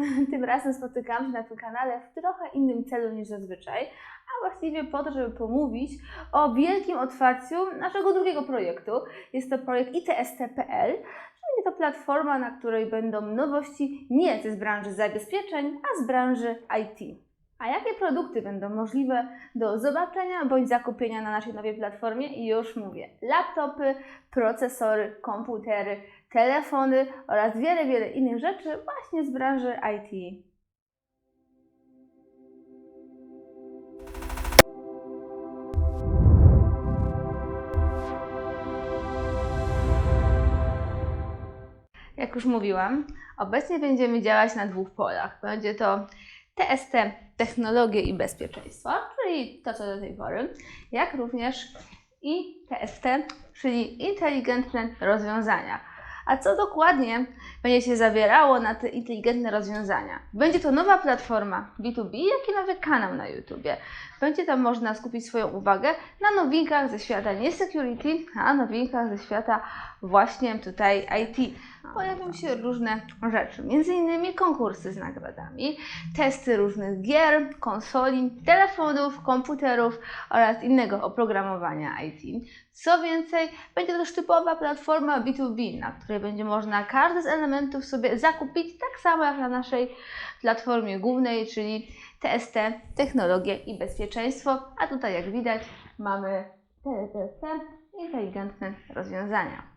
Tym razem spotykamy się na tym kanale w trochę innym celu niż zazwyczaj, a właściwie po to, żeby pomówić o wielkim otwarciu naszego drugiego projektu. Jest to projekt ITST.pl, czyli to platforma, na której będą nowości nie z branży zabezpieczeń, a z branży IT. A jakie produkty będą możliwe do zobaczenia bądź zakupienia na naszej nowej platformie? I już mówię, laptopy, procesory, komputery, telefony oraz wiele, wiele innych rzeczy właśnie z branży IT. Jak już mówiłam, obecnie będziemy działać na dwóch polach. Będzie to TST Technologie i Bezpieczeństwo, czyli to co do tej pory, jak również i TST, czyli Inteligentne Rozwiązania. A co dokładnie będzie się zawierało na te inteligentne rozwiązania? Będzie to nowa platforma B2B, jak i nowy kanał na YouTube. Będzie tam można skupić swoją uwagę na nowinkach ze świata nie security, a nowinkach ze świata właśnie tutaj IT. Pojawią się różne rzeczy, między innymi konkursy z nagrodami, testy różnych gier, konsoli, telefonów, komputerów oraz innego oprogramowania IT. Co więcej, będzie to też typowa platforma B2B, na której będzie można każdy z elementów sobie zakupić, tak samo jak na naszej platformie głównej, czyli TST, technologie i bezpieczeństwo. A tutaj, jak widać, mamy TST, inteligentne rozwiązania.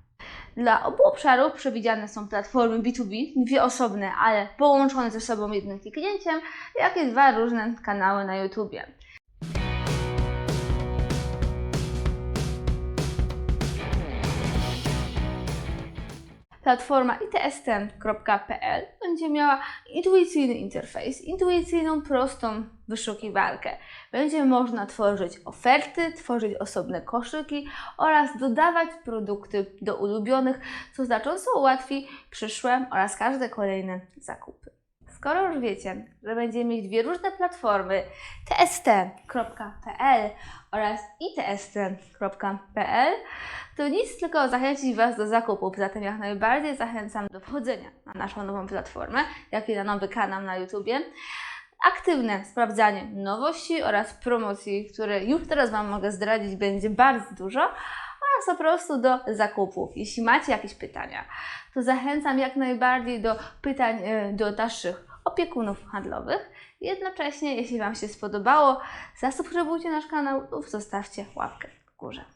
Dla obu obszarów przewidziane są platformy B2B, dwie osobne, ale połączone ze sobą jednym kliknięciem, jak i dwa różne kanały na YouTube. Platforma itstem.pl będzie miała intuicyjny interfejs, intuicyjną, prostą wyszukiwarkę. Będzie można tworzyć oferty, tworzyć osobne koszyki oraz dodawać produkty do ulubionych, co znacząco ułatwi przyszłe oraz każde kolejne zakupy. Skoro już wiecie, że będziemy mieć dwie różne platformy tst.pl oraz itst.pl, to nic tylko zachęcić Was do zakupów. Zatem jak najbardziej zachęcam do wchodzenia na naszą nową platformę, jak i na nowy kanał na YouTubie. Aktywne sprawdzanie nowości oraz promocji, które już teraz Wam mogę zdradzić, będzie bardzo dużo oraz po prostu do zakupów. Jeśli macie jakieś pytania, to zachęcam jak najbardziej do pytań e, do naszych opiekunów handlowych. Jednocześnie, jeśli Wam się spodobało, zasubskrybujcie nasz kanał lub zostawcie łapkę w górze.